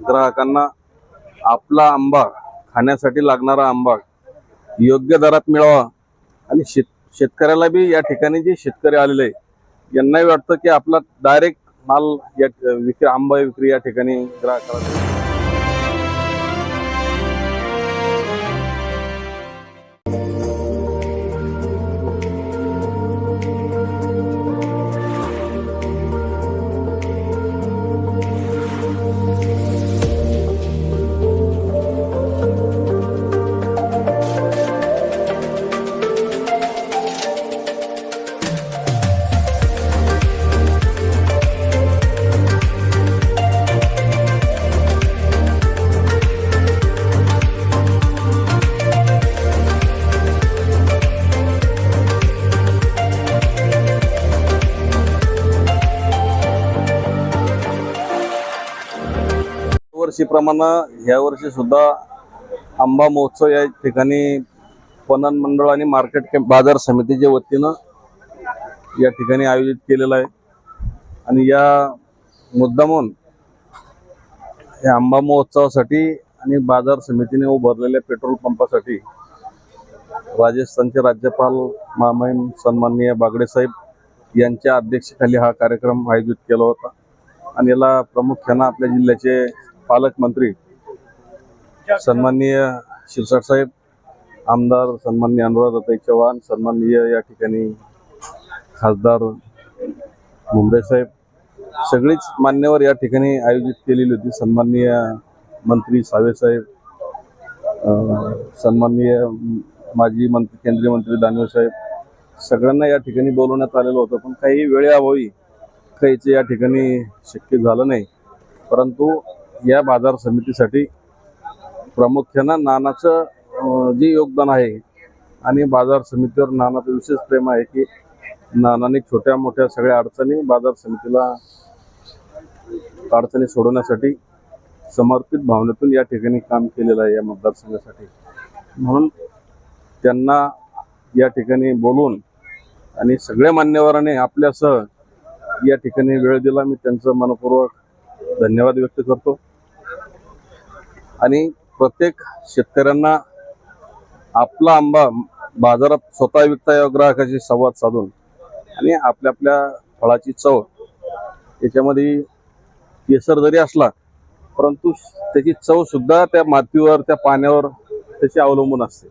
ग्राहकांना आपला आंबा खाण्यासाठी लागणारा आंबा योग्य दरात मिळावा. आणि शेत शेतकऱ्याला बी या ठिकाणी जे शेतकरी आलेले आहे यांनाही वाटतं की आपला डायरेक्ट माल या विक्री आंबा विक्री या ठिकाणी ग्राहकाला दरवर्षीप्रमाणे ह्या सुद्धा आंबा महोत्सव या ठिकाणी पणन मंडळ आणि मार्केट कॅम्प बाजार समितीच्या वतीनं या ठिकाणी आयोजित केलेला आहे. आणि या मुद्दामून या आंबा महोत्सवासाठी आणि बाजार समितीने उभारलेल्या पेट्रोल पंपासाठी राजस्थानचे राज्यपाल मामाईम सन्माननीय बागडे साहेब यांच्या अध्यक्षतेखाली हा कार्यक्रम आयोजित केला होता. आणि याला प्रामुख्यानं आपल्या जिल्ह्याचे पालकमंत्री सन्माननीय शिरसाट साहेब आमदार सन्माननीय अनुराधाताई चव्हाण सन्माननीय या ठिकाणी खासदार मुंबई साहेब सगळीच मान्यवर या ठिकाणी आयोजित केलेली होती. सन्माननीय मंत्री साहेब सन्माननीय माजी मंत्री केंद्रीय मंत्री दानवे साहेब सगळ्यांना या ठिकाणी बोलवण्यात आलेलं होतं. पण काही वेळेअभावी काहीच या ठिकाणी शक्य झालं नाही. परंतु या बाजार समितीसाठी प्रामुख्यानं नानाचं जे योगदान आहे आणि बाजार समितीवर नानाचं विशेष प्रेम आहे की नानाने छोट्या मोठ्या सगळ्या अडचणी बाजार समितीला अडचणी सोडवण्यासाठी समर्पित भावनेतून या ठिकाणी काम केलेलं आहे या मतदारसंघासाठी. म्हणून त्यांना या ठिकाणी बोलून आणि सगळ्या मान्यवरांनी आपल्यासह या ठिकाणी वेळ दिला. मी त्यांचं मनपूर्वक धन्यवाद व्यक्त करतो. आणि प्रत्येक शेतकऱ्यांना आपला आंबा बाजारात स्वतः विकता या ग्राहकाशी संवाद साधून आणि आपल्या आपल्या फळाची चव याच्यामध्ये केसर जरी असला परंतु त्याची चव सुद्धा त्या मातीवर त्या पाण्यावर त्याची अवलंबून असते.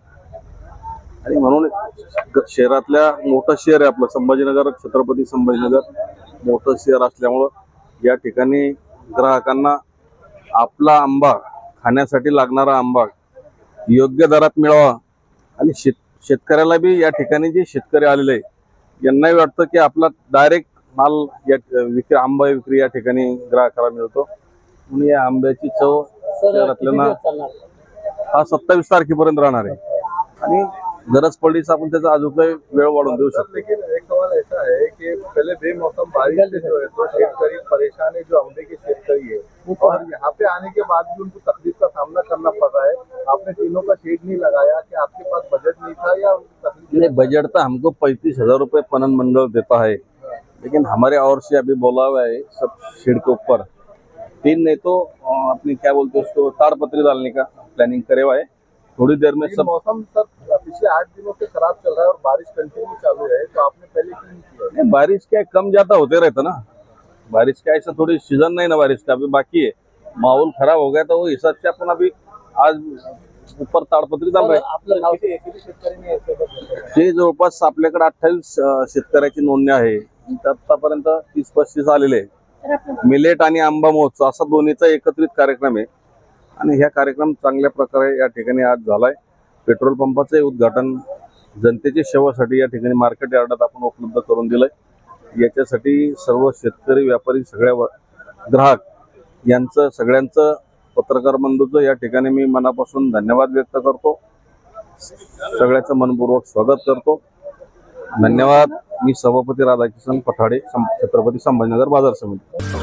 आणि म्हणून शहरातल्या मोठं शहर आहे आपलं संभाजीनगर छत्रपती संभाजीनगर मोठं शहर असल्यामुळं या ठिकाणी ग्राहकांना आपला आंबा खाण्यासाठी लागणारा आंबा योग्य दरात मिळावा. आणि शेत शेतकऱ्याला बी या ठिकाणी जे शेतकरी आलेले आहे यांनाही वाटतं की आपला डायरेक्ट माल या विक्री आंबा विक्री या ठिकाणी ग्राहकाला मिळतो. म्हणून या आंब्याची चव शहरातल्यांना हा सत्तावीस तारखेपर्यंत राहणार आहे. आणि गरज पडलीच आपण त्याचा अजून काही वेळ वाढवून देऊ शकतो. लेकिन एक सवाल ऐसा है कि पहले बेमौसम बारिश से जो है तो शेतकरी परेशान है जो अम्बे के और यहाँ पे आने के बाद भी उनको तकलीफ़ का सामना करना पड़ रहा है। आपने तीनों का शेड नहीं लगाया कि आपके पास बजट नहीं था या नहीं बजट तो हमको पैंतीस हज़ार रूपए पनन मंडल देता है। लेकिन हमारे और से अभी बोला हुआ है सब शेड के ऊपर। तीन नहीं तो अपनी क्या बोलते हैं उसको ताड़पत्री डालने का प्लानिंग करे हुआ है। थोड़ी देर में सब मौसम सर पिछले आठ दिनों से खराब चल रहा है और बारिश कंटिन्यू चालू है तो आपने पहले क्यों नहीं किया? बारिश क्या कम ज़्यादा होते रहता ना। बारिश का ऐसा थोड़ी सीजन नहीं ना बारिश का अभी बाकी है। माहौल खराब हो गया तो वो हिसाब से अपन अभी आज ऊपर ताड़पत्री हैं. याचं बघितलं? ते जवळपास आपल्याकडे अठ्ठावीस शेतकऱ्याची नोंदणी आहे. आतापर्यंत तीस पस्तीस आलेले आहे मिलेट आणि आंबा महोत्सव असा दोन्हीचा एकत्रित कार्यक्रम आहे. आणि ह्या कार्यक्रम चांगल्या प्रकारे या ठिकाणी आज झालाय. पेट्रोल पंपाचे उद्घाटन जनतेच्या सेवासाठी या ठिकाणी मार्केट यार्डात आपण उपलब्ध करून दिलंय. याच्यासाठी सर्व शेतकरी व्यापारी सगळ्या व- ग्राहक यांचं सगळ्यांचं पत्रकार बंधूचं या ठिकाणी मी मनापासून धन्यवाद व्यक्त करतो. सगळ्याचं मनपूर्वक स्वागत करतो. धन्यवाद. मी सभापती राधाकिशन पठाडे सं- छत्रपती संभाजीनगर बाजार समिती.